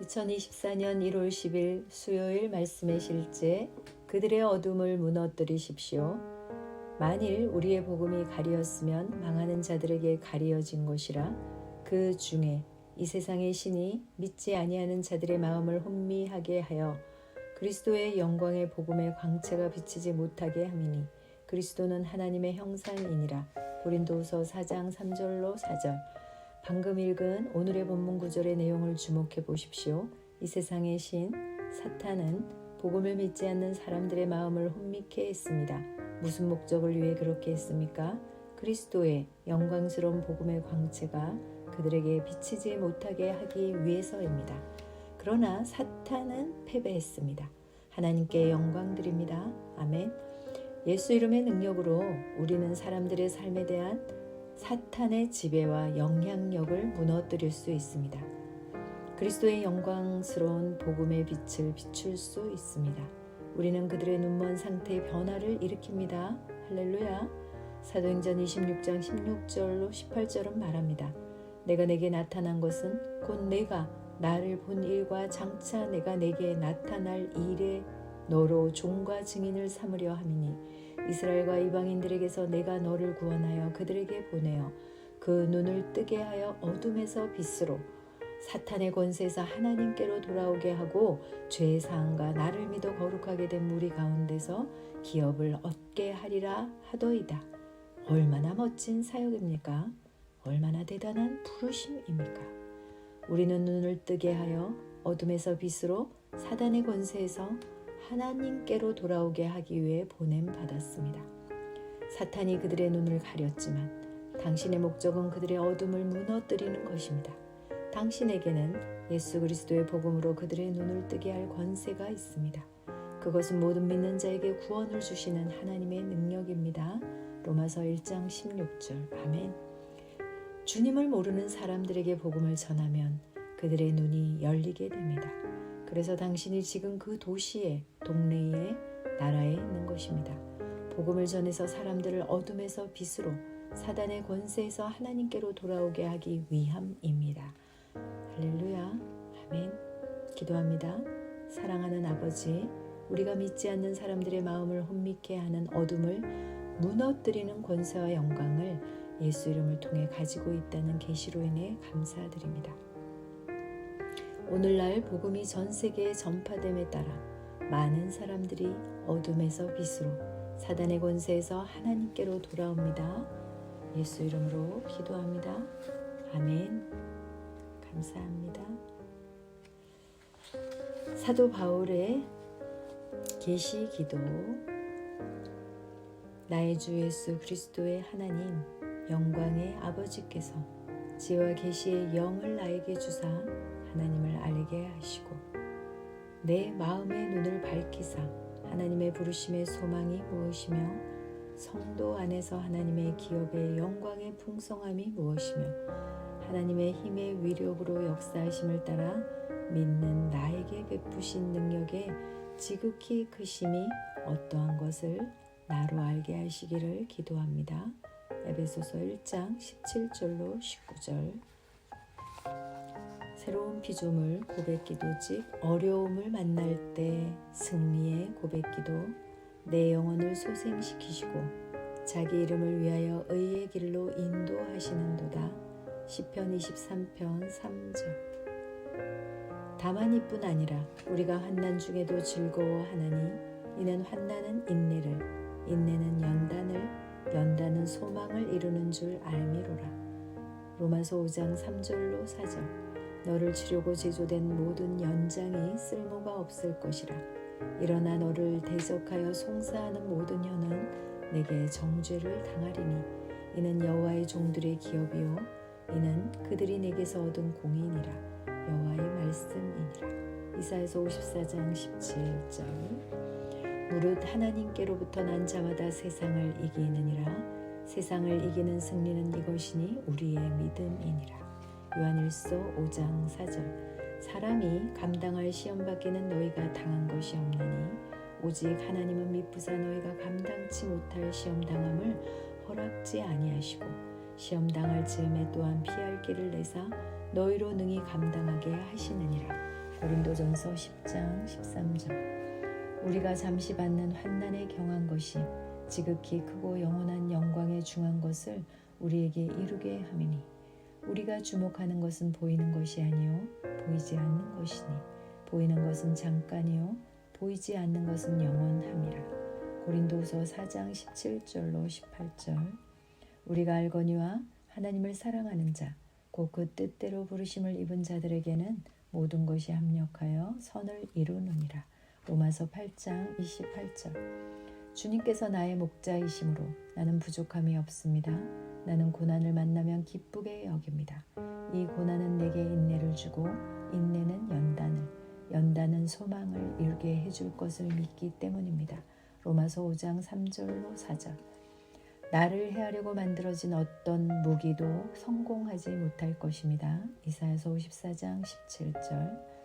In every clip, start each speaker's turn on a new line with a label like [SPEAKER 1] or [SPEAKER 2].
[SPEAKER 1] 2024년 1월 10일 수요일 말씀의 실제 그들의 어둠을 무너뜨리십시오. 만일 우리의 복음이 가리었으면 망하는 자들에게 가리어진 것이라 그 중에 이 세상의 신이 믿지 아니하는 자들의 마음을 혼미하게 하여 그리스도의 영광의 복음의 광채가 비치지 못하게 함이니 그리스도는 하나님의 형상이니라. 고린도후서 4장 3절로 4절. 방금 읽은 오늘의 본문 구절의 내용을 주목해 보십시오. 이 세상의 신 사탄은 복음을 믿지 않는 사람들의 마음을 혼미케 했습니다. 무슨 목적을 위해 그렇게 했습니까? 그리스도의 영광스러운 복음의 광채가 그들에게 비치지 못하게 하기 위해서입니다. 그러나 사탄은 패배했습니다. 하나님께 영광 드립니다. 아멘. 예수 이름의 능력으로 우리는 사람들의 삶에 대한 사탄의 지배와 영향력을 무너뜨릴 수 있습니다. 그리스도의 영광스러운 복음의 빛을 비출 수 있습니다. 우리는 그들의 눈먼 상태의 변화를 일으킵니다. 할렐루야. 사도행전 26장 16절로 18절은 말합니다. 내가 내게 나타난 것은 곧 내가 나를 본 일과 장차 내가 내게 나타날 일에 너로 종과 증인을 삼으려 함이니 이스라엘과 이방인들에게서 내가 너를 구원하여 그들에게 보내어 그 눈을 뜨게 하여 어둠에서 빛으로 사탄의 권세에서 하나님께로 돌아오게 하고 죄의 사함과 나를 믿어 거룩하게 된 무리 가운데서 기업을 얻게 하리라 하더이다. 얼마나 멋진 사역입니까? 얼마나 대단한 부르심입니까? 우리는 눈을 뜨게 하여 어둠에서 빛으로 사단의 권세에서 하나님께로 돌아오게 하기 위해 보냄 받았습니다. 사탄이 그들의 눈을 가렸지만 당신의 목적은 그들의 어둠을 무너뜨리는 것입니다. 당신에게는 예수 그리스도의 복음으로 그들의 눈을 뜨게 할 권세가 있습니다. 그것은 모든 믿는 자에게 구원을 주시는 하나님의 능력입니다. 로마서 1장 16절. 아멘. 주님을 모르는 사람들에게 복음을 전하면 그들의 눈이 열리게 됩니다. 그래서 당신이 지금 그 도시에, 동네에, 나라에 있는 것입니다. 복음을 전해서 사람들을 어둠에서 빛으로 사단의 권세에서 하나님께로 돌아오게 하기 위함입니다. 할렐루야. 아멘. 기도합니다. 사랑하는 아버지, 우리가 믿지 않는 사람들의 마음을 혼미케 하는 어둠을 무너뜨리는 권세와 영광을 예수 이름을 통해 가지고 있다는 계시로 인해 감사드립니다. 오늘날 복음이 전 세계에 전파됨에 따라 많은 사람들이 어둠에서 빛으로 사단의 권세에서 하나님께로 돌아옵니다. 예수 이름으로 기도합니다. 아멘. 감사합니다. 사도 바울의 계시 기도 나의 주 예수 그리스도의 하나님 영광의 아버지께서 지와 계시의 영을 나에게 주사 하나님을 알게 하시고 내 마음의 눈을 밝히사 하나님의 부르심의 소망이 무엇이며 성도 안에서 하나님의 기업의 영광의 풍성함이 무엇이며 하나님의 힘의 위력으로 역사하심을 따라 믿는 나에게 베푸신 능력의 지극히 크심이 어떠한 것을 나로 알게 하시기를 기도합니다. 에베소서 1장 17절로 19절 새로운 피조물 고백기도직 어려움을 만날 때 승리의 고백기도 내 영혼을 소생시키시고 자기 이름을 위하여 의의 길로 인도하시는도다. 시편 23편 3절. 다만 이뿐 아니라 우리가 환난 중에도 즐거워하나니 이는 환난은 인내를 인내는 연단을 연단은 소망을 이루는 줄 알미로라. 로마서 5장 3절로 4절 너를 치려고 제조된 모든 연장이 쓸모가 없을 것이라. 일어나 너를 대적하여 송사하는 모든 혀는 내게 정죄를 당하리니 이는 여호와의 종들의 기업이요 이는 그들이 내게서 얻은 공인이라 여호와의 말씀이니라. 이사에서 54장 17절 무릇 하나님께로부터 난 자마다 세상을 이기느니라 세상을 이기는 승리는 이것이니 우리의 믿음이니라. 요한일서 5장 4절. 사람이 감당할 시험 밖에는 너희가 당한 것이 없나니 오직 하나님은 미쁘사 너희가 감당치 못할 시험 당함을 허락지 아니하시고 시험 당할 즈음에 또한 피할 길을 내사 너희로 능히 감당하게 하시느니라. 고린도전서 10장 13절. 우리가 잠시 받는 환난에 경한 것이 지극히 크고 영원한 영광에 중한 것을 우리에게 이루게 함이니 우리가 주목하는 것은 보이는 것이 아니요 보이지 않는 것이니 보이는 것은 잠깐이요 보이지 않는 것은 영원함이라. 고린도서 4장 17절로 18절. 우리가 알거니와 하나님을 사랑하는 자 곧 그 뜻대로 부르심을 입은 자들에게는 모든 것이 합력하여 선을 이루느니라. 로마서 8장 28절 주님께서 나의 목자이심으로 나는 부족함이 없습니다. 나는 고난을 만나면 기쁘게 여깁니다. 이 고난은 내게 인내를 주고 인내는 연단을 연단은 소망을 이루게 해줄 것을 믿기 때문입니다. 로마서 5장 3절로 4절 나를 해하려고 만들어진 어떤 무기도 성공하지 못할 것입니다. 이사야서 54장 17절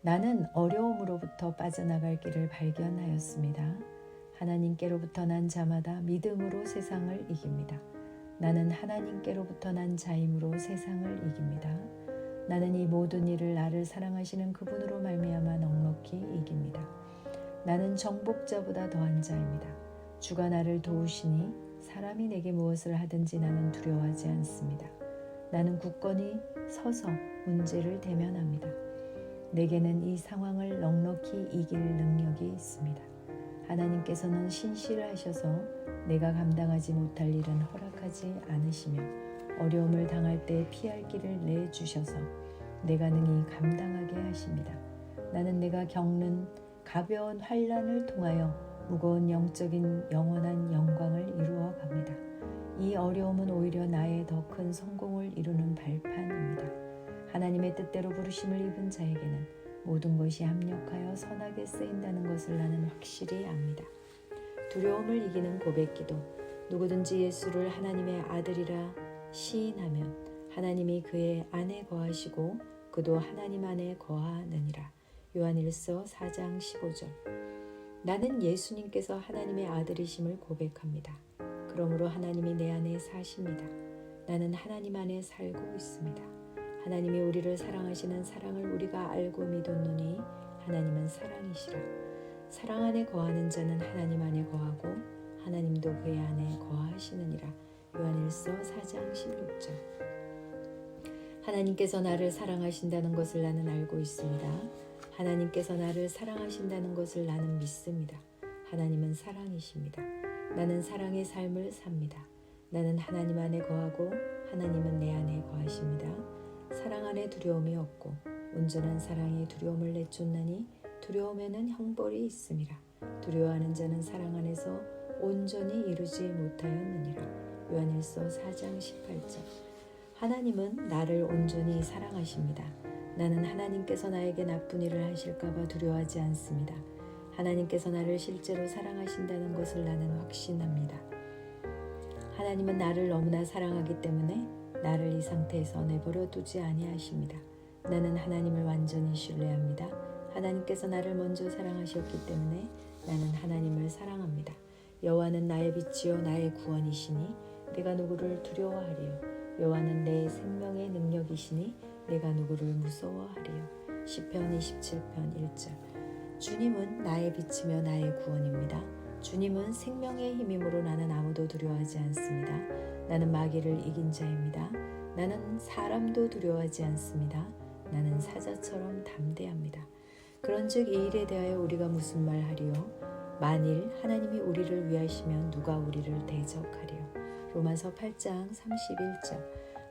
[SPEAKER 1] 나는 어려움으로부터 빠져나갈 길을 발견하였습니다. 하나님께로부터 난 자마다 믿음으로 세상을 이깁니다. 나는 하나님께로부터 난 자임으로 세상을 이깁니다. 나는 이 모든 일을 나를 사랑하시는 그분으로 말미암아 넉넉히 이깁니다. 나는 정복자보다 더한 자입니다. 주가 나를 도우시니 사람이 내게 무엇을 하든지 나는 두려워하지 않습니다. 나는 굳건히 서서 문제를 대면합니다. 내게는 이 상황을 넉넉히 이길 능력이 있습니다. 하나님께서는 신실하셔서 내가 감당하지 못할 일은 허락하지 않으시며 어려움을 당할 때 피할 길을 내주셔서 내가 능히 감당하게 하십니다. 나는 내가 겪는 가벼운 환란을 통하여 무거운 영적인 영원한 영광을 이루어 갑니다. 이 어려움은 오히려 나의 더 큰 성공을 이루는 발판입니다. 하나님의 뜻대로 부르심을 입은 자에게는 모든 것이 합력하여 선하게 쓰인다는 것을 나는 확실히 압니다. 두려움을 이기는 고백기도 누구든지 예수를 하나님의 아들이라 시인하면 하나님이 그의 안에 거하시고 그도 하나님 안에 거하느니라. 요한일서 4장 15절. 나는 예수님께서 하나님의 아들이심을 고백합니다. 그러므로 하나님이 내 안에 사십니다. 나는 하나님 안에 살고 있습니다. 하나님이 우리를 사랑하시는 사랑을 우리가 알고 믿었노니 하나님은 사랑이시라. 사랑 안에 거하는 자는 하나님 안에 거하고 하나님도 그의 안에 거하시느니라. 요한일서 4장 16절. 하나님께서 나를 사랑하신다는 것을 나는 알고 있습니다. 하나님께서 나를 사랑하신다는 것을 나는 믿습니다. 하나님은 사랑이십니다. 나는 사랑의 삶을 삽니다. 나는 하나님 안에 거하고 하나님은 내 안에 거하십니다. 사랑 안에 두려움이 없고 온전한 사랑이 두려움을 내쫓나니 두려움에는 형벌이 있음이라. 두려워하는 자는 사랑 안에서 온전히 이루지 못하였느니라. 요한일서 4장 18절. 하나님은 나를 온전히 사랑하십니다. 나는 하나님께서 나에게 나쁜 일을 하실까봐 두려워하지 않습니다. 하나님께서 나를 실제로 사랑하신다는 것을 나는 확신합니다. 하나님은 나를 너무나 사랑하기 때문에 나를 이 상태에서 내버려 두지 아니하십니다. 나는 하나님을 완전히 신뢰합니다. 하나님께서 나를 먼저 사랑하셨기 때문에 나는 하나님을 사랑합니다. 여호와는 나의 빛이요 나의 구원이시니 내가 누구를 두려워하리요 여호와는 내 생명의 능력이시니 내가 누구를 무서워하리요 시편 27편 1절 주님은 나의 빛이며 나의 구원입니다. 주님은 생명의 힘이므로 나는 아무도 두려워하지 않습니다. 나는 마귀를 이긴 자입니다. 나는 사람도 두려워하지 않습니다. 나는 사자처럼 담대합니다. 그런즉 이 일에 대하여 우리가 무슨 말하리요? 만일 하나님이 우리를 위하시면 누가 우리를 대적하리요? 로마서 8장 31절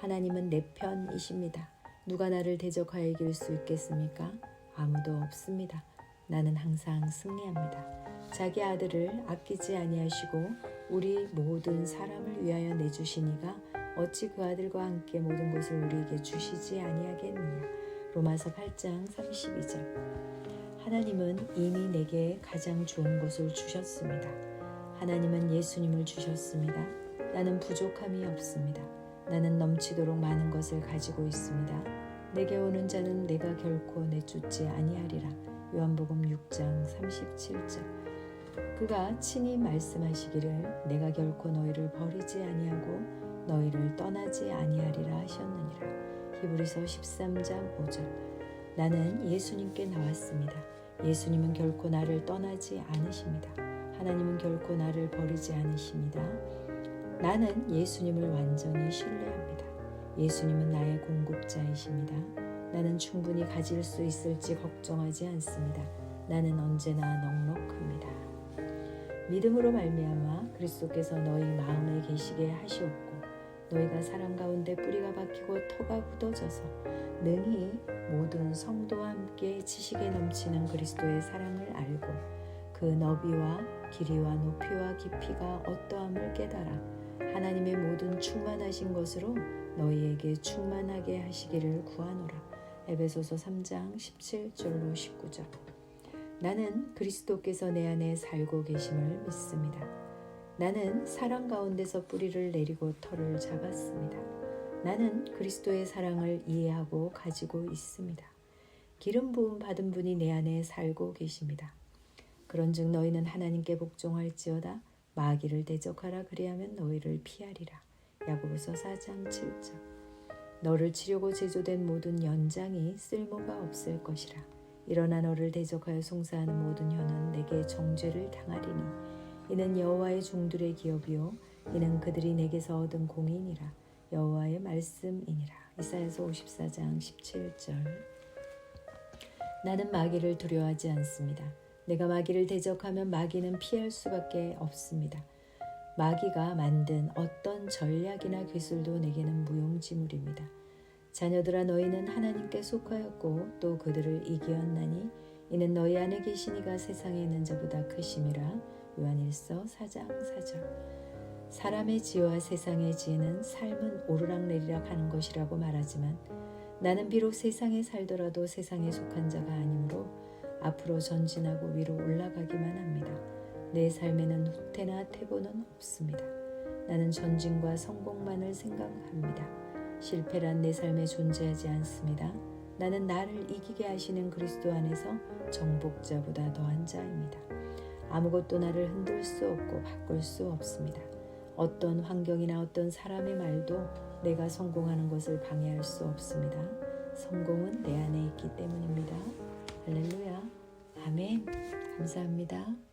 [SPEAKER 1] 하나님은 내 편이십니다. 누가 나를 대적하여 이길 수 있겠습니까? 아무도 없습니다. 나는 항상 승리합니다. 자기 아들을 아끼지 아니하시고 우리 모든 사람을 위하여 내주시니가 어찌 그 아들과 함께 모든 것을 우리에게 주시지 아니하겠느냐. 로마서 8장 32절. 하나님은 이미 내게 가장 좋은 것을 주셨습니다. 하나님은 예수님을 주셨습니다. 나는 부족함이 없습니다. 나는 넘치도록 많은 것을 가지고 있습니다. 내게 오는 자는 내가 결코 내쫓지 아니하리라. 요한복음 6장 37절. 그가 친히 말씀하시기를 내가 결코 너희를 버리지 아니하고 너희를 떠나지 아니하리라 하셨느니라. 히브리서 13장 5절. 나는 예수님께 나왔습니다. 예수님은 결코 나를 떠나지 않으십니다. 하나님은 결코 나를 버리지 않으십니다. 나는 예수님을 완전히 신뢰합니다. 예수님은 나의 공급자이십니다. 나는 충분히 가질 수 있을지 걱정하지 않습니다. 나는 언제나 넉넉합니다. 믿음으로 말미암아 그리스도께서 너희 마음에 계시게 하시옵고 너희가 사랑 가운데 뿌리가 박히고 터가 굳어져서 능히 모든 성도와 함께 지식에 넘치는 그리스도의 사랑을 알고 그 너비와 길이와 높이와 깊이가 어떠함을 깨달아 하나님의 모든 충만하신 것으로 너희에게 충만하게 하시기를 구하노라. 에베소서 3장 17절로 19절. 나는 그리스도께서 내 안에 살고 계심을 믿습니다. 나는 사랑 가운데서 뿌리를 내리고 털을 잡았습니다. 나는 그리스도의 사랑을 이해하고 가지고 있습니다. 기름 부음 받은 분이 내 안에 살고 계십니다. 그런즉 너희는 하나님께 복종할지어다 마귀를 대적하라 그리하면 너희를 피하리라. 야고보서 4장 7절. 너를 치려고 제조된 모든 연장이 쓸모가 없을 것이라. 일어나 너를 대적하여 송사하는 모든 혀는 내게 정죄를 당하리니 이는 여호와의 종들의 기업이요 이는 그들이 내게서 얻은 공인이라 여호와의 말씀이니라. 이사야서 54장 17절. 나는 마귀를 두려워하지 않습니다. 내가 마귀를 대적하면 마귀는 피할 수밖에 없습니다. 마귀가 만든 어떤 전략이나 기술도 내게는 무용지물입니다. 자녀들아 너희는 하나님께 속하였고 또 그들을 이기었나니 이는 너희 안에 계신 이가 세상에 있는 자보다 크심이라 요한일서 4장 4절 사람의 지혜와 세상의 지혜는 삶은 오르락내리락 하는 것이라고 말하지만 나는 비록 세상에 살더라도 세상에 속한 자가 아니므로 앞으로 전진하고 위로 올라가기만 합니다. 내 삶에는 후퇴나 퇴보는 없습니다. 나는 전진과 성공만을 생각합니다. 실패란 내 삶에 존재하지 않습니다. 나는 나를 이기게 하시는 그리스도 안에서 정복자보다 더한 자입니다. 아무것도 나를 흔들 수 없고 바꿀 수 없습니다. 어떤 환경이나 어떤 사람의 말도 내가 성공하는 것을 방해할 수 없습니다. 성공은 내 안에 있기 때문입니다. 할렐루야. 아멘. 감사합니다.